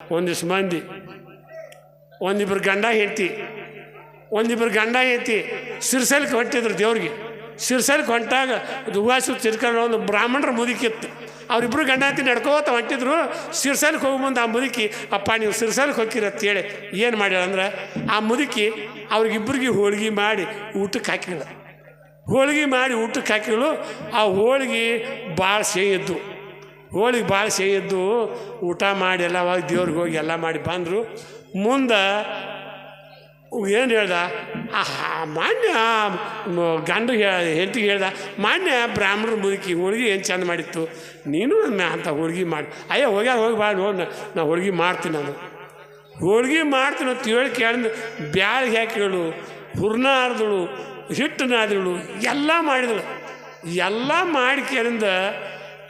ಒಂದಿಷ್ಟು ಮಂದಿ. ಒಂದಿಬ್ಬರು ಗಂಡ ಹೆಂಡತಿ. ಒಂದಿಬ್ಬರು ಗಂಡ ಹೆಂಡತಿ. ಸಿರ್ಸಲ್ಗೆ ಹೊಂಟಿದ್ರು ದೇವ್ರಿಗೆ. ಸಿರ್ಸಲ್ಗೆ ಹೊಂಟಾಗ ದುವಾಸು ತಿರ್ಕೊಂಡು ಒಂದು ಬ್ರಾಹ್ಮಣರ ಮುದುಕಿತ್ತು. ಅವರಿಬ್ಬರು ಗಂಡ ಹೆಂಡತಿ ನಡ್ಕೋತ ಹೊಂಟಿದ್ರು ಸಿರ್ಸಲ್ಗೆ ಹೋಗಿ ಮುಂದೆ ಆ ಮುದುಕಿ, ಅಪ್ಪ, ನೀವು ಸಿರ್ಸಲ್ಗೆ ಹೋಗಿರತ್ತೇಳಿ ಏನು ಮಾಡ್ಯಾಳ ಅಂದ್ರೆ, ಆ ಮುದುಕಿ ಅವ್ರಿಗಿಬ್ಬರಿಗೆ ಹೋಳಿಗೆ ಮಾಡಿ ಊಟಕ್ಕೆ ಹಾಕಿಲ್ಲ ಹೋಳಿಗೆ ಮಾಡಿ ಊಟಕ್ಕೆ ಹಾಕಿಳು ಆ ಹೋಳಿಗೆ ಭಾಳ ಸೇಯಿದ್ದು ಹೋಳಿಗೆ ಭಾಳ ಸೇಯಿದ್ದು ಊಟ ಮಾಡಿ ಎಲ್ಲ ಹೋಗಿ ದೇವ್ರಿಗೆ ಹೋಗಿ ಎಲ್ಲ ಮಾಡಿ ಬಂದರು. ಮುಂದೆ ಏನು ಹೇಳ್ದ? ಮಾನ್ಯ ಗಂಡು ಹೆಂಡತಿಗೆ ಹೇಳ್ದ, ಮಾನ್ಯ ಬ್ರಾಹ್ಮಣರ ಮುದುಕಿ, ಹೋಳಿಗೆ ಏನು ಚಂದ ಮಾಡಿತ್ತು? ನೀನು ಅಂತ ಹೋಳಿಗೆ ಮಾಡಿ, ಅಯ್ಯೋ, ಹೋಗ್ಯಾರ, ಹೋಗಿ ಬಾ ನೋಡಿ ನಾ ಹೋಳಿಗೆ ಮಾಡ್ತೀನಿ ನಾನು. ಹೋಳ್ಗೆ ಮಾಡ್ತೀನಿ ಅಂತ ಹೇಳಿ ಕೇಳಿದ ಬ್ಯಾಳಿಗೆ ಹಾಕಿಳು ಹುರ್ನಾರ್ದಳು ಹಿಟ್ಟು ನಾದಿಳು ಎಲ್ಲ ಮಾಡಿದಳು. ಎಲ್ಲ ಮಾಡಿ ಕೇಳಿಂದ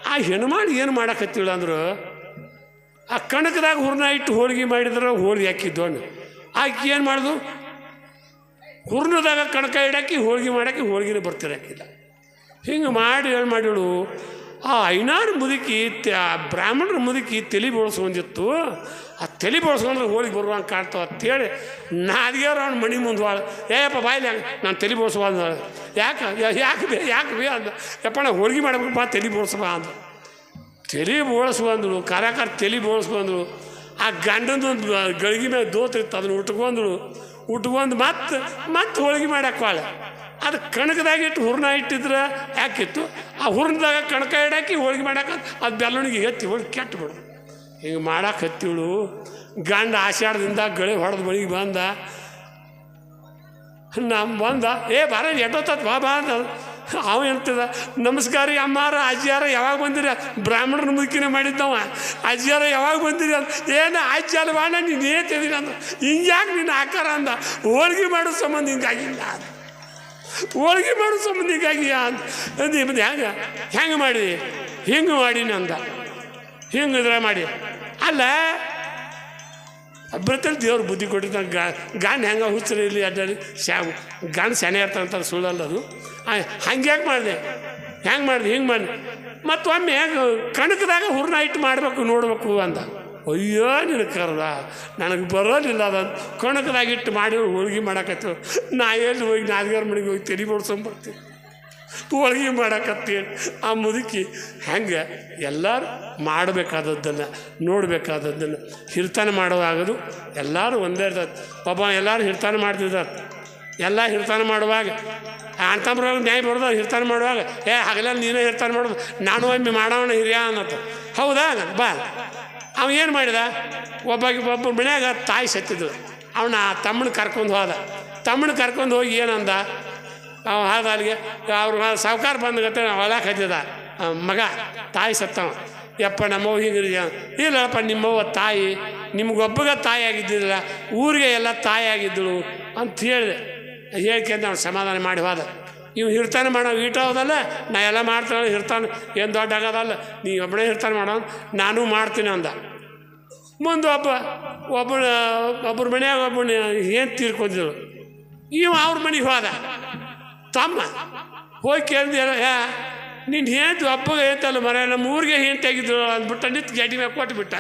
ಆ ಹೆಣ್ಮಾಳು ಏನು ಮಾಡಕತ್ತಿಳು ಅಂದ್ರೆ, ಆ ಕಣಕದಾಗ ಹುರ್ನ ಇಟ್ಟು ಹೋಳಿಗೆ ಮಾಡಿದ್ರೆ ಹೋಳಿಗೆ ಹಾಕಿದ್ದು ಅಣ್ಣ ಆಕೆ ಏನು ಮಾಡಿದು? ಹುರ್ನದಾಗ ಕಣಕ ಇಡಾಕಿ ಹೋಳಿಗೆ ಮಾಡಾಕಿ ಹೋಳಿಗೆನೇ ಬರ್ತಿರಾಕಿಲ್ಲ ಹಿಂಗೆ ಮಾಡಿ ಏನು ಮಾಡಿಳು? ಆ ಐನಾರು ಮುದುಕಿ ಆ ಬ್ರಾಹ್ಮಣರ ಮುದುಕಿ ತಲೆ ಬೋಳ್ಸ್ಕೊಂಡಿತ್ತು ಆ ತಲೆ ಬೋಳ್ಸ್ಕೊಂಡ್ರೆ ಹೋಳಿಗೆ ಬರುವಂಗೆ ಕಾಣ್ತಾವ ಅಂತೇಳಿ ನಾದಿಗೆಯವ್ರು ಅವ್ನು ಮಣಿ ಮುಂದೆ ಬಾಳ ಏಯಪ್ಪ ಬಾಯ್ಲಿ ನಾನು ತಲೆ ಬೋಳ್ಸುವ ಯಾಕೆ ಯಾಕೆ ಬೇ ಯಾಕೆ ಬೇ? ಅಂದ, ಯಪ್ಪ, ನಾ ಹೋಳಿಗೆ ಮಾಡ್ಬೇಕು ಬಾ ತಲೆ ಬೋಳ್ಸಬ ಅಂದ. ತಲೆ ಬೋಳಿಸ್ಕೊಂಡ್ರು ಕಾರ್ಯಕಾರ ತಲೆ ಬೋಳಿಸ್ಕೊಂಡ್ರು ಆ ಗಂಡನದು ಗಳಿಗೆ ಮೇಲೆ ದೋತಿತ್ತು ಅದನ್ನು ಉಟ್ಕೊಂಡ್ರು. ಉಟ್ಕೊಂಡು ಮತ್ತೆ ಮತ್ತೆ ಹೋಳಿಗೆ ಮಾಡಕ್ಕಾಳ ಅದು ಕಣಕದಾಗ ಇಟ್ಟು ಹೂರ್ಣ ಇಟ್ಟಿದ್ರೆ ಯಾಕಿತ್ತು? ಆ ಹೂರ್ಣದಾಗ ಕಣಕ ಇಡಾಕಿ ಹೋಳಿಗೆ ಮಾಡಾಕ ಅದು ಬೆಲ್ಲಣಿಗೆ ಎತ್ತಿ ಹೋಳಿಗೆ ಕೆಟ್ಟು ಬಿಡು. ಹಿಂಗೆ ಮಾಡಕ್ಕೆ ಹತ್ತಿವಳು ಗಂಡ ಆಷಾಢದಿಂದ ಗಳೆ ಹೊಡೆದು ಬಳಿಗೆ ಬಂದ. ನಮ್ಮ ಬಂದ, ಏ ಬಾರ ಎಟ್ಟೋತತ್ ಬಾ ಬಾ ಅಂತ ಅವ ಎಂತದ, ನಮಸ್ಕಾರ ರೀ ಅಮ್ಮಾರ ಅಜ್ಜಿಯಾರ ಯಾವಾಗ ಬಂದಿರಿ? ಬ್ರಾಹ್ಮಣರ ಮುದುಕಿನೇ ಮಾಡಿದ್ದವ. ಅಜ್ಜಿಯಾರ ಯಾವಾಗ ಬಂದಿರಿ? ಅಂತ ಏನು, ಅಜ್ಜಿ ಅಲ್ವಾಣ ಬಾಣ ನೀನು ಏತಿದ್ದೀನಿ ಅಂದ್ರೆ ಅಂದ. ಹಿಂಗ್ಯಾಕೆ ನೀನು ಆಕಾರ? ಅಂದ. ಹೋಳಿಗೆ ಮಾಡೋ ಸಂಬಂಧ ಹಿಂಗಾಗಿಲ್ಲ, ಅಂದ. ಹೋಳ್ಗೆ ಮಾಡೋ ಸಂಬಂಧ ಹಿಂಗಾಗಿಯ ಅಂತ. ಅಂದು ಹೆಂಗೆ ಹೆಂಗೆ ಮಾಡಿ? ಹಿಂಗೆ ಮಾಡೀನಿ ಅಂದ ಹಿಂಗೆ ಇದ್ರೆ ಮಾಡಿ. ಅಲ್ಲ ಬರ್ತಲ್ಲಿ ದೇವ್ರು ಬುದ್ಧಿ ಕೊಟ್ಟಿರ್ತಾನೆ ಗಾ ಗಾಂಡ್ ಹೆಂಗೆ ಹುಚ್ಚರಿ ಇಲ್ಲಿ ಅಡ್ಡಾಡಿ ಶ್ಯಾ ಗಾಂಡ್ ಸೆನೆ ಸುಳ್ಳಲ್ಲ ಅದು. ಹಂಗೆ ಹೆಂಗೆ ಮಾಡಿದೆ? ಹೆಂಗೆ ಮಾಡಿದೆ? ಹಿಂಗೆ ಮಾಡಿ ಮತ್ತೊಮ್ಮೆ ಕಣಕದಾಗ ಹುರ್ನ ಇಟ್ಟು ಮಾಡಬೇಕು, ನೋಡಬೇಕು ಅಂದ. ಅಯ್ಯೋ ನಿನಗೆ ಕರ್ದ. ನನಗೆ ಬರೋದಿಲ್ಲ ಅದನ್ನು ಕಣಕದಾಗ ಇಟ್ಟು ಮಾಡಿ ಹೋಳ್ಗೆ ಮಾಡಕತ್ತು. ನಾ ಎಲ್ಲಿ ಹೋಗಿ ನಾದಿಗಾರ ಮನೆಗೆ ಹೋಗಿ ತೆರಿ ಬರ್ತೀನಿ ಹೋಳ್ಗೆ ಮಾಡಾಕತ್ತೇನು ಆ ಮುದುಕಿ ಹೆಂಗೆ? ಎಲ್ಲರೂ ಮಾಡಬೇಕಾದದ್ದನ್ನು, ನೋಡಬೇಕಾದದ್ದನ್ನು ಹಿರ್ತನ ಮಾಡುವಾಗದು ಎಲ್ಲರೂ ಒಂದೇ ಇರ್ತದೆ ಪಾಪ ಎಲ್ಲರೂ ಹಿರ್ತನ ಮಾಡ್ತಿದ್ದಾರೆ ಎಲ್ಲ ಹಿರ್ತನ ಮಾಡುವಾಗ ಅಣ್ತಂಬ್ರೊಳಗೆ ನ್ಯಾಯ ಬರೋದು ಹಿರ್ತನ ಮಾಡುವಾಗ, ಏ ಹಗಲ ನೀನೇ ಹಿರ್ತನ ಮಾಡೋದು. ನಾನು ಒಮ್ಮೆ ಮಾಡೋಣ ಹಿರಿಯ ಅನ್ನತ್ತ ಹೌದಾ? ಬಾ. ಅವ ಏನು ಮಾಡಿದ? ಒಬ್ಬ ಒಬ್ಬ ಮನ್ಯಾಗ ತಾಯಿ ಸತ್ತಿದ್ದು ಅವನ ತಮ್ಮನ ಕರ್ಕೊಂಡು ಹೋದ. ತಮ್ಮನ ಕರ್ಕೊಂಡು ಹೋಗಿ ಏನಂದ? ಅವ ಹಾದ ಅಲ್ಲಿಗೆ, ಅವ್ರ ಸಾವುಕಾರ ಬಂದಗತ್ತೆ ಹೊಲ ಆ ಮಗ, ತಾಯಿ ಸತ್ತವ. ಯಪ್ಪ, ನಮ್ಮವ್ವ ಹಿಂಗೆ ಇಲ್ಲಪ್ಪ, ನಿಮ್ಮವ್ವ ತಾಯಿ, ನಿಮ್ಗೊಬ್ಬಗ ತಾಯಿ ಆಗಿದ್ದಿಲ್ಲ ಊರಿಗೆ ಎಲ್ಲ ತಾಯಿ ಆಗಿದ್ದಳು. ಅಂತ ಹೇಳಿದೆ. ಹೇಳ್ಕೊಂತ ಅವ್ನು ಸಮಾಧಾನ ಮಾಡಿ ಹೋದ. ಇವು ಇರ್ತಾನೆ ಮಾಡೋ ಈಟ ಹೋದಲ್ಲ ನಾ ಎಲ್ಲ ಮಾಡ್ತಾನೆ ಇರ್ತಾನೆ ಏನು ದೊಡ್ಡ ಆಗೋದಲ್ಲ. ನೀ ಒಬ್ಬನೇ ಇರ್ತಾನೆ ಮಾಡೋ ನಾನು ಮಾಡ್ತೀನಿ ಅಂದ. ಮುಂದೆ ಒಬ್ಬ ಒಬ್ಬನ ಒಬ್ಬರ ಮನೆಯಾಗ ಒಬ್ಬನ ಏನು ತೀರ್ಕೊಂಡಿದ್ರು ನೀವು ಅವ್ರ ಮನೆಗೆ ಹೋದ. ತಮ್ಮ, ಹೋಗಿ ಕೇಳಿದ ಯಾ ನೀನು ಹೇಳ್ತು ಅಪ್ಪಗೆ ಹೇಳ್ತಲ್ಲ ಮರ ನಮ್ಮ ಊರಿಗೆ ಏನು ತೆಗಿದ್ರು ಅಂದ್ಬಿಟ್ಟು ನಿಂತು ಗಾಡಿ ಮೇಲೆ ಕೊಟ್ಬಿಟ್ಟ.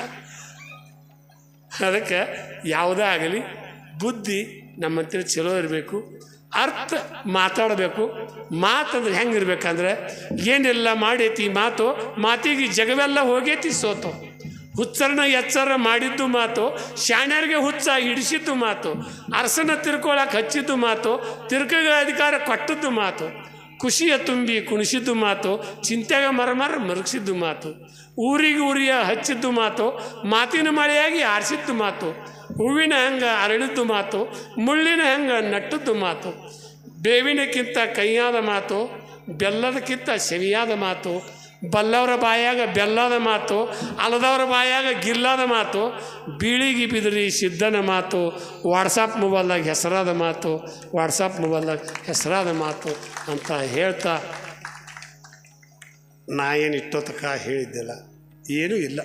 ಅದಕ್ಕೆ ಯಾವುದೇ ಆಗಲಿ, ಬುದ್ಧಿ ನಮ್ಮ ಹತ್ರ ಚಲೋ ಇರಬೇಕು. ಅರ್ಥ ಮಾತಾಡಬೇಕು. ಮಾತಂದ್ರೆ ಹೆಂಗಿರ್ಬೇಕಂದ್ರೆ, ಏನೆಲ್ಲ ಮಾಡೈತಿ ಮಾತು, ಮಾತಿಗೆ ಜಗವೆಲ್ಲ ಹೋಗೈತಿ ಸೋತು. ಹುಚ್ಚರನ್ನ ಎಚ್ಚರ ಮಾಡಿದ್ದು ಮಾತು, ಶಾಣ್ಯರಿಗೆ ಹುಚ್ಚ ಹಿಡಿಸಿದ್ದು ಮಾತು ಅರಸನ ತಿರ್ಕೊಳಕ್ಕೆ ಹಚ್ಚಿದ್ದು ಮಾತು, ತಿರ್ಕಗಳ ಅಧಿಕಾರ ಕೊಟ್ಟದ್ದು ಮಾತು, ಖುಷಿಯ ತುಂಬಿ ಕುಣಿಸಿದ್ದು ಮಾತು, ಚಿಂತೆಗ ಮರಮರ ಮರಗಿಸಿದ್ದು ಮಾತು, ಊರಿಗೆ ಊರಿಯ ಹಚ್ಚಿದ್ದು ಮಾತು, ಮಾತಿನ ಮಳೆಯಾಗಿ ಆರಿಸಿದ್ದು ಮಾತು ಹೂವಿನ ಹಂಗ ಅರಳಿದ್ದು ಮಾತು, ಮುಳ್ಳಿನ ಹಂಗ ನಟ್ಟದ್ದು ಮಾತು, ಬೇವಿನಕ್ಕಿಂತ ಕೈಯಾದ ಮಾತು, ಬೆಲ್ಲದಕ್ಕಿಂತ ಸವಿಯಾದ ಮಾತು, ಬಲ್ಲವರ ಬಾಯಾಗ ಬೆಲ್ಲದ ಮಾತು, ಅಲದವರ ಬಾಯಾಗ ಗಿಲ್ಲದ ಮಾತು, ಬೀಳಿಗೆ ಬಿದ್ರಿ ಸಿದ್ಧನ ಮಾತು, ವಾಟ್ಸಪ್ ಮೊಬೈಲ್ದಾಗ ಹೆಸರಾದ ಮಾತು, ವಾಟ್ಸಪ್ ಮೊಬೈಲ್ದಾಗ ಹೆಸರಾದ ಮಾತು ಅಂತ ಹೇಳ್ತಾ ನಾ ಏನು ಇಷ್ಟೊತ್ತಕ ಹೇಳಿದ್ದಿಲ್ಲ, ಏನೂ ಇಲ್ಲ.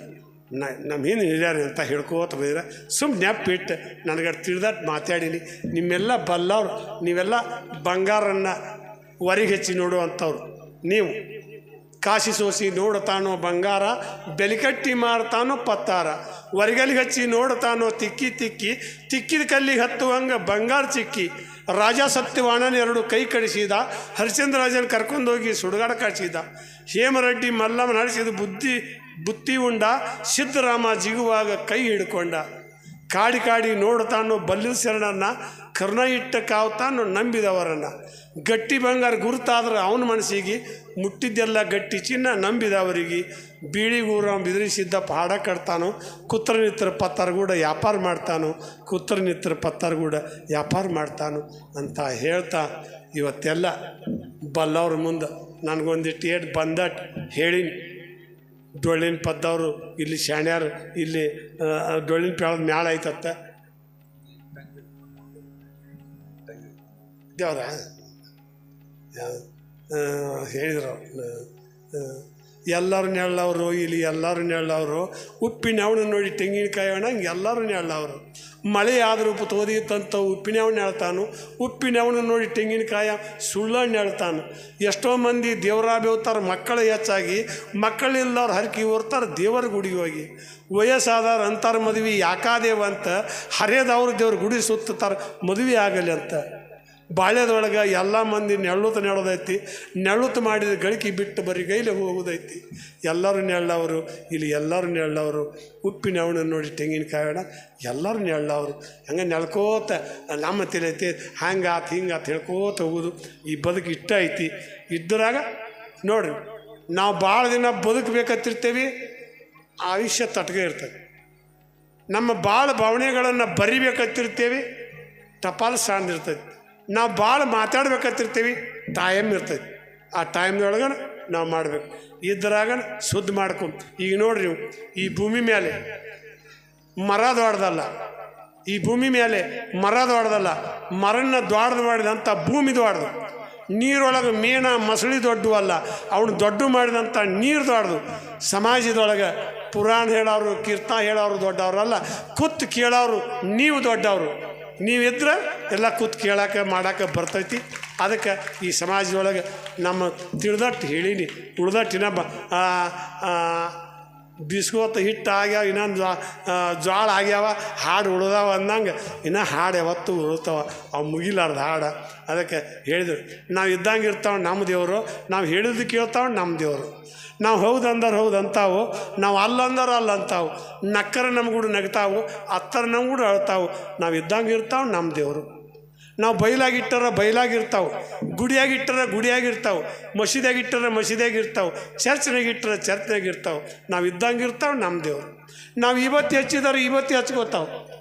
ನಾ ನಮ್ಮ ಏನು ಹಿರಿಯರು ಅಂತ ಹೇಳ್ಕೋತ ಬಂದಿರ. ಸುಮ್ಮನೆ ನೆಪ್ಪಿಟ್ಟು ನನಗೆ ತಿಳಿದಟ್ಟು ಮಾತಾಡೀನಿ. ನಿಮ್ಮೆಲ್ಲ ಬಲ್ಲವ್ರು, ನೀವೆಲ್ಲ ಬಂಗಾರನ್ನು ಹೊರಗೆ ಹೆಚ್ಚಿ ನೋಡುವಂಥವ್ರು. ನೀವು ಕಾಶಿ ಸೋಸಿ ನೋಡುತ್ತಾನೋ ಬಂಗಾರ, ಬೆಲಿಕಟ್ಟಿ ಮಾರ್ತಾನೋ ಪತ್ತಾರ. ಹೊರಗಲಿಗೆ ಹಚ್ಚಿ ನೋಡುತ್ತಾನೋ ತಿಕ್ಕಿ ತಿಕ್ಕಿ, ತಿಕ್ಕಿದ ಕಲ್ಲಿಗೆ ಹತ್ತುವಂಗೆ ಬಂಗಾರ ಚಿಕ್ಕಿ. ರಾಜ ಸತ್ಯವಾಣನ ಎರಡು ಕೈ ಕಡಿಸಿದ ಹರಿಶ್ಚಂದ್ರ ರಾಜನ ಕರ್ಕೊಂಡೋಗಿ ಸುಡುಗಾಡ ಕಳಿಸಿದ ಹೇಮರೆಡ್ಡಿ ಮಲ್ಲಮ್ಮ ನಡೆಸಿದ ಬುದ್ಧಿ ಬುತ್ತಿ ಉಂಡ ಸಿದ್ದರಾಮ ಜಿಗುವಾಗ ಕೈ ಹಿಡ್ಕೊಂಡ. ಕಾಡಿ ಕಾಡಿ ನೋಡ್ತಾನೋ ಬಲ್ಲಿದ ಶರಣನ್ನ, ಕರ್ಣ ಇಟ್ಟ ಕಾವ್ತಾನೋ ನಂಬಿದವರನ್ನು. ಗಟ್ಟಿ ಬಂಗಾರ ಗುರುತಾದ್ರೆ ಅವನ ಮನಸ್ಸಿಗೆ, ಮುಟ್ಟಿದ್ದೆಲ್ಲ ಗಟ್ಟಿ ಚಿನ್ನ ನಂಬಿದವರಿಗೆ. ಬೀಳಿಗೂರ ಬಿದಿರಿಸಿದ್ದ ಹಾಡ ಕಟ್ತಾನೋ, ಕುತ್ರ ನಿತ್ರ ಪತ್ತರ್ಗೂಡ ವ್ಯಾಪಾರ ಮಾಡ್ತಾನೋ, ಕುತ್ರ ನಿತ್ರ ಪತ್ತರ್ಗೂಡ ವ್ಯಾಪಾರ ಮಾಡ್ತಾನೋ ಅಂತ ಹೇಳ್ತಾ ಇವತ್ತೆಲ್ಲ ಬಲ್ಲವ್ರ ಮುಂದೆ. ನನಗೊಂದಿಟ್ಟು ಏಟ್ ಬಂದಟ್ ಹೇಳೀನಿ. ಡೊಳ್ಳಿನ ಪದ್ದವರು ಇಲ್ಲಿ ಶಾಣ್ಯಾರು ಇಲ್ಲಿ ಡೊಳ್ಳಿನ ಪ್ಯಾಳದ ಮ್ಯಾಳ ಐತತ್ತ. ದೇವ್ರ ಹೇಳಿದ್ರು ಎಲ್ಲರೂ ನೆಳ್ಳವರು ಇಲ್ಲಿ ಎಲ್ಲರೂ ನೆಳ್ಳವರು ಉಪ್ಪಿನ ನೋಡಿ ತೆಂಗಿನಕಾಯಿ ಹಣ್ಣಂಗೆ ಎಲ್ಲರೂ ನೆಳ್ಳವರು ಮಳೆ ಆದರೂ ತೋದಿತ್ತಂತ ಉಪ್ಪಿನ ಅವನು ಹೇಳ್ತಾನು. ಉಪ್ಪಿನ ನೋಡಿ ತೆಂಗಿನಕಾಯ ಸುಳ್ಳಣ್ಣ ಹೇಳ್ತಾನೆ. ಎಷ್ಟೋ ಮಂದಿ ದೇವರ ಬೇವ್ತಾರೆ ಮಕ್ಕಳು ಹೆಚ್ಚಾಗಿ ಮಕ್ಕಳಿಲ್ಲವ್ರು ಹರಕಿ ಹೊರ್ತಾರೆ ದೇವರ ಗುಡಿಗೆ ಹೋಗಿ. ವಯಸ್ಸಾದವ್ರ ಅಂತಾರೆ ಮದುವೆ ಯಾಕಾದೇವ ಅಂತ, ಹರಿಯದವ್ರು ದೇವ್ರ ಗುಡಿ ಸುತ್ತಾರೆ ಮದುವೆ ಆಗಲಿ ಅಂತ. ಬಾಳ್ಯದೊಳಗೆ ಎಲ್ಲ ಮಂದಿ ನೆಳ್ಳುತ್ತ ನೆಳೋದೈತಿ. ನೆಳ್ಳುತ್ತ ಮಾಡಿದ ಗಳಿಕೆ ಬಿಟ್ಟು ಬರೀ ಗೈಲಿ ಹೋಗೋದೈತಿ. ಎಲ್ಲರೂ ನೆಳ್ಳವರು, ಇಲ್ಲಿ ಎಲ್ಲರೂ ನೆಳ್ಳವರು. ಉಪ್ಪಿನ ಅವಣ ನೋಡಿ ತೆಂಗಿನಕಾಯಿ ಹಣ ಎಲ್ಲರೂ ನೆಳ್ಳವರು. ಹಂಗೆ ನೆಳ್ಕೋತ, ನಮ್ಮ ತಿಳಿಯೈತಿ ಹಂಗೆ ಆತು ಹಿಂಗೆ ಆತು ಹೇಳ್ಕೋತ ಹೋಗೋದು. ಈ ಬದುಕು ಇಷ್ಟ ಐತಿ. ಇದ್ದರಾಗ ನೋಡ್ರಿ, ನಾವು ಭಾಳ ದಿನ ಬದುಕಬೇಕಂತಿರ್ತೇವೆ ಆಯುಷ್ಯ ತಟ್ಗೆ ಇರ್ತದೆ. ನಮ್ಮ ಭಾಳ ಭಾವನೆಗಳನ್ನು ಬರಿಬೇಕಂತಿರ್ತೇವೆ ಟಪಾಲು ಸಾಂದಿರ್ತೈತಿ ನಾವು ಭಾಳ ಮಾತಾಡ್ಬೇಕಂತಿರ್ತೀವಿ. ಟೈಮ್ ಇರ್ತೈತಿ. ಆ ಟೈಮ್ನೊಳಗೆ ನಾವು ಮಾಡಬೇಕು. ಇದ್ರಾಗ ಶುದ್ಧ ಮಾಡ್ಕೊಂಡು ಈಗ ನೋಡ್ರಿ ನೀವು, ಈ ಭೂಮಿ ಮೇಲೆ ಮರ ದೊಡ್ದಲ್ಲ ಈ ಭೂಮಿ ಮೇಲೆ ಮರ ದೊಡ್ದಲ್ಲ ಮರನ್ನ ದೊಡ್ಡದು ಮಾಡಿದಂಥ ಭೂಮಿ ದೊಡ್ದು ನೀರೊಳಗೆ ಮೀನ, ಮಸಳಿ ದೊಡ್ಡವಲ್ಲ ಅವನು ದೊಡ್ಡ ಮಾಡಿದಂಥ ನೀರು ದೊಡ್ದು ಸಮಾಜದೊಳಗೆ ಪುರಾಣ ಹೇಳೋರು, ಕೀರ್ತನ ಹೇಳೋರು ದೊಡ್ಡವ್ರಲ್ಲ. ಕುತ್ತು ಕೇಳೋರು, ನೀವು ದೊಡ್ಡವರು. ನೀವಿದ್ರೆ ಎಲ್ಲ ಕೂತ್ ಕೇಳಕ್ಕೆ ಮಾಡಕ್ಕೆ ಬರ್ತೈತಿ. ಅದಕ್ಕೆ ಈ ಸಮಾಜದೊಳಗೆ ನಮ್ಮ ತಿಳಿದಟ್ಟು ಹೇಳೀನಿ ಉಳ್ದಟ್ಟಿನ ಬ ಬಿಸ್ಕೋತ ಹಿಟ್ಟು ಆಗ್ಯಾವ ಇನ್ನೊಂದು ಜ್ವಾ ಜ್ವಾಳ ಆಗ್ಯಾವ, ಹಾಡು ಉಳ್ದಾವ ಅಂದಂಗೆ ಇನ್ನು ಹಾಡು ಯಾವತ್ತು ಉಳ್ತಾವ ಅವು ಮುಗಿಲಾರ್ದು ಹಾಡು. ಅದಕ್ಕೆ ಹೇಳಿದರು, ನಾವು ಇದ್ದಂಗೆ ಇರ್ತಾವೆ ನಮ್ಮ ದೇವರು, ನಾವು ಹೇಳಿದ್ದು ಕೇಳ್ತಾವೆ ನಮ್ಮ ದೇವರು. ನಾವು ಹೌದು ಅಂದರ್ ಹೌದು ಅಂತಾವು ನಾವು ಅಲ್ಲ ಅಲ್ಲಂತಾವು. ನಕ್ಕರ ನಮ್ಗೂಡು ನಗ್ತಾವು, ಅತ್ತರ ನಮ್ಗೂಡು ಅಳ್ತಾವು. ನಾವು ಇದ್ದಂಗೆ ಇರ್ತಾವೆ ನಮ್ಮ ದೇವರು. ನಾವು ಬಯಲಾಗಿಟ್ಟರ ಬಯಲಾಗಿರ್ತಾವೆ. ಗುಡಿಯಾಗಿಟ್ಟರ ಗುಡಿಯಾಗಿರ್ತಾವೆ. ಮಸೀದಿಯಾಗಿಟ್ಟರ ಮಸೀದಿಯಾಗಿರ್ತಾವೆ. ಚರ್ಚ್ನಾಗಿಟ್ಟರ ಚರ್ಚ್ನಾಗಿರ್ತಾವೆ. ನಾವು ಇದ್ದಂಗೆ ಇರ್ತಾವೆ ನಮ್ಮ ದೇವರು. ನಾವು ಇವತ್ತು ಹಚ್ಚಿದಾರೆ ಇವತ್ತು ಹಚ್ಕೋತಾವೆ.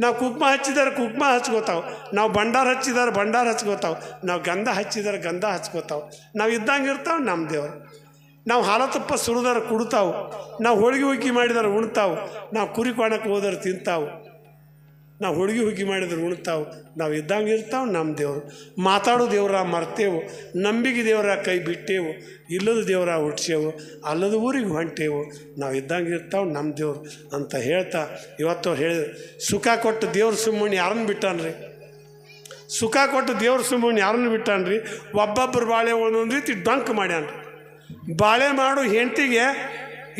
ನಾವು ಕುಕ್ಮ ಹಚ್ಚಿದಾರೆ ಕುಕ್ಮ ಹಚ್ಕೋತಾವೆ. ನಾವು ಭಂಡಾರ ಹಚ್ಚಿದಾರೆ ಭಂಡಾರ ಹಚ್ಕೋತಾವೆ. ನಾವು ಗಂಧ ಹಚ್ಚಿದಾರೆ ಗಂಧ ಹಚ್ಕೋತಾವೆ. ನಾವು ಇದ್ದಂಗೆ ಇರ್ತಾವೆ ನಮ್ಮ ದೇವರು. ನಾವು ಹಾಲ ತುಪ್ಪ ಸುರಿದಾರೆ ಕುಡ್ತಾವೆ. ನಾವು ಹೋಳಿಗೆ ಹುಗ್ಗಿ ಮಾಡಿದಾರೆ ಉಣ್ತಾವೆ. ನಾವು ಕುರಿ ಕಾಣಕ್ಕೆ ಹೋದರೆ ತಿಂತಾವು. ನಾವು ಹುಡುಗಿ ಹುಗ್ಗಿ ಮಾಡಿದ್ರೆ ಉಣ್ತಾವೆ. ನಾವು ಇದ್ದಂಗೆ ಇರ್ತಾವೆ ನಮ್ಮ ದೇವರು. ಮಾತಾಡೋ ದೇವರ ಮರ್ತೇವು. ನಂಬಿಕೆ ದೇವರ ಕೈ ಬಿಟ್ಟೇವು. ಇಲ್ಲದ ದೇವರ ಹುಟ್ಸೇವು. ಅಲ್ಲದ ಊರಿಗೆ ಹೊಂಟೇವು. ನಾವು ಇದ್ದಂಗೆ ಇರ್ತಾವೆ ನಮ್ಮ ದೇವ್ರು ಅಂತ ಹೇಳ್ತಾ ಇವತ್ತು ಹೇಳಿದ್ರು. ಸುಖ ಕೊಟ್ಟು ದೇವ್ರ ಸುಮ್ಮನೆ ಯಾರನ್ನು ಬಿಟ್ಟಾನ್ರಿ? ಸುಖ ಕೊಟ್ಟು ದೇವ್ರ ಸುಮ್ಮನೆ ಯಾರನ್ನು ಬಿಟ್ಟಾನ್ರಿ? ಒಬ್ಬೊಬ್ಬರು ಬಾಳೆ ಒಂದೊಂದು ರೀತಿ ಡಂಕ್ ಮಾಡ್ಯಾನ್ರಿ. ಬಾಳೆ ಮಾಡು ಹೆಂಡತಿಗೆ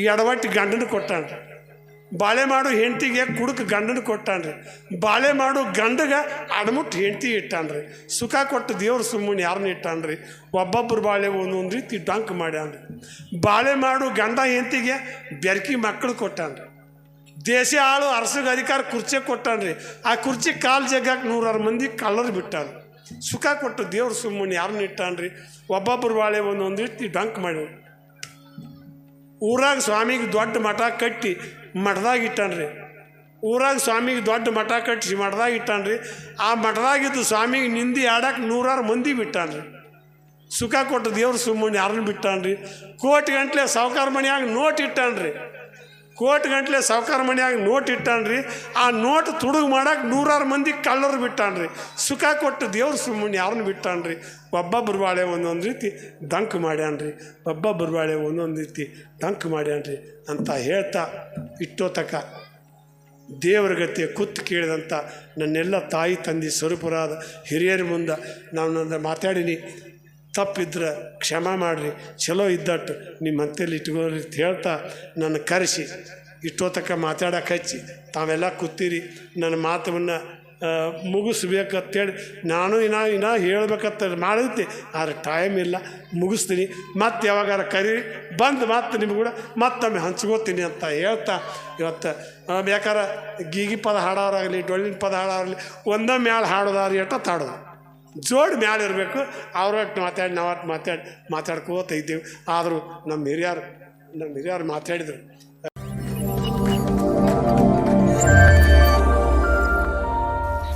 ಎಡವಟ್ಟು ಗಂಡನ ಕೊಟ್ಟಾನ್ರಿ. ಬಾಳೆ ಮಾಡು ಹೆಂಡತಿಗೆ ಕುಡುಕ ಗಂಡನ ಕೊಟ್ಟಾನ್ರಿ. ಬಾಳೆ ಮಾಡು ಗಂಡಗ ಅಡಮುಟ್ಟು ಹೆಂಡತಿ ಇಟ್ಟಾನ್ರಿ. ಸುಖ ಕೊಟ್ಟು ದೇವ್ರ ಸುಮ್ಮನೆ ಯಾರನ್ನ ಇಟ್ಟಾನ್ರಿ. ಒಬ್ಬೊಬ್ಬರು ಬಾಳೆ ಒಂದೊಂದು ರೀತಿ ಡಂಕ್ ಮಾಡ್ಯಾನ್ರಿ. ಬಾಳೆ ಮಾಡು ಗಂಡ ಹೆಂಡತಿಗೆ ಬೆರ್ಕಿ ಮಕ್ಕಳು ಕೊಟ್ಟಾನ್ರಿ. ದೇಶ ಆಳು ಅರಸಗ ಅಧಿಕಾರ ಕುರ್ಚಿ ಕೊಟ್ಟಾನ್ರಿ. ಆ ಕುರ್ಚಿ ಕಾಲು ಜಗ್ಗಾಕ ನೂರಾರು ಮಂದಿ ಕಲ್ಲರ್ ಬಿಟ್ಟಾನ ಸುಖ ಕೊಟ್ಟು ದೇವ್ರ ಸುಮ್ಮನೆ ಯಾರನ್ನ ಇಟ್ಟಾನ್ರಿ. ಒಬ್ಬೊಬ್ಬರು ಬಾಳೆ ಒಂದೊಂದು ರೀತಿ ಡಂಕ್ ಮಾಡ್ಯಾನ ಊರಾಗ ಸ್ವಾಮಿಗೆ ದೊಡ್ಡ ಮಠ ಕಟ್ಟಿ ಮಠದಾಗ ಇಟ್ಟಾನ್ರಿ ಊರಾಗ ಸ್ವಾಮಿಗೆ ದೊಡ್ಡ ಮಠ ಕಟ್ಟಿಸಿ ಮಠದಾಗ ಇಟ್ಟಾನ್ರಿ ಆ ಮಠದಾಗಿದ್ದು ಸ್ವಾಮಿಗೆ ನಿಂದಿ ಆಡಕ್ಕೆ ನೂರಾರು ಮಂದಿ ಬಿಟ್ಟಾನ್ರಿ. ಸುಖ ಕೊಟ್ಟು ದೇವ್ರ ಸುಮ್ಮನೆ ಯಾರನ್ನು ಬಿಟ್ಟಾನ್ರಿ. ಕೋಟಿ ಗಂಟ್ಲೆ ಸಾವುಕಾರ ಮನೆಯಾಗ ನೋಟ್ ಇಟ್ಟಾನ್ರಿ. ಕೋಟಿ ಗಂಟ್ಲೆ ಸಾವುಕಾರ ಮನೆಯಾಗ ನೋಟ್ ಇಟ್ಟಾನ್ರಿ. ಆ ನೋಟ್ ತುಡುಗು ಮಾಡಕ್ಕೆ ನೂರಾರು ಮಂದಿ ಕಳ್ಳರು ಬಿಟ್ಟಾನ್ರಿ. ಸುಖ ಕೊಟ್ಟು ದೇವ್ರ ಸುಮ್ಮನೆ ಯಾರನ್ನ ಬಿಟ್ಟಾನ್ರಿ. ಒಬ್ಬೊಬ್ಬರು ಬಾಳೆ ಒಂದೊಂದು ರೀತಿ ಡಂಕ್ ಮಾಡ್ಯಾನ್ರಿ. ಒಬ್ಬೊಬ್ಬರು ಬಾಳೆ ಒಂದೊಂದು ರೀತಿ ಡಂಕ್ ಮಾಡ್ಯಾನ್ರಿ ಅಂತ ಹೇಳ್ತಾ ಇಟ್ಟೋ ತಕ ದೇವರ ಗತಿ ಕುತ್ತು ಕೇಳಿದಂಥ ನನ್ನೆಲ್ಲ ತಾಯಿ ತಂದೆ ಸ್ವರೂಪರಾದ ಹಿರಿಯರ ಮುಂದೆ ನಾನು ಮಾತಾಡೀನಿ. ತಪ್ಪಿದ್ರೆ ಕ್ಷಮ ಮಾಡಿರಿ. ಚಲೋ ಇದ್ದಟ್ಟು ನಿಮ್ಮ ಅಂತೇಳಿ ಇಟ್ಕೋರಿ ಅಂತ ಹೇಳ್ತಾ ನನ್ನ ಕರೆಸಿ. ಇಷ್ಟೋತಕ್ಕ ಮಾತಾಡೋಕೆ ಹಚ್ಚಿ. ತಾವೆಲ್ಲ ಕೂತೀರಿ. ನನ್ನ ಮಾತವನ್ನು ಮುಗಿಸ್ಬೇಕಂತೇಳಿ ನಾನು ಇನ್ನ ಇನ್ನ ಹೇಳ್ಬೇಕಂತ ಮಾಡಿದ್ದೆ. ಆದರೆ ಟೈಮ್ ಇಲ್ಲ. ಮುಗಿಸ್ತೀನಿ. ಮತ್ತೆ ಯಾವಾಗಾರ ಕರಿ ಬಂದು ಮತ್ತೆ ನಿಮ್ಗೆ ಕೂಡ ಮತ್ತೊಮ್ಮೆ ಹಂಚ್ಕೋತೀನಿ ಅಂತ ಹೇಳ್ತಾ ಇವತ್ತು. ಬೇಕಾರ ಗೀಗಿ ಪದ ಹಾಡೋರಾಗಲಿ, ಡೊಳ್ಳಿನ ಪದ ಹಾಡೋರಾಗಲಿ, ಒಂದೊಮ್ಮೆ ಹಾಳು ಹಾಡೋದಾರಿ ಎಟ್ಟ ತಾಡೋದು ಜೋಡಿ ಮ್ಯಾಲೆ ಇರಬೇಕು. ಅವ್ರಟ್ಟು ಮಾತಾಡಿ ನಾವಟ್ಟು ಮಾತಾಡಿ, ಮಾತಾಡ್ಕೋತ ಇದ್ದೀವಿ. ಆದರೂ ನಮ್ಮ ಹಿರಿಯರು ನಮ್ಮ ಹಿರಿಯರು ಮಾತಾಡಿದರು.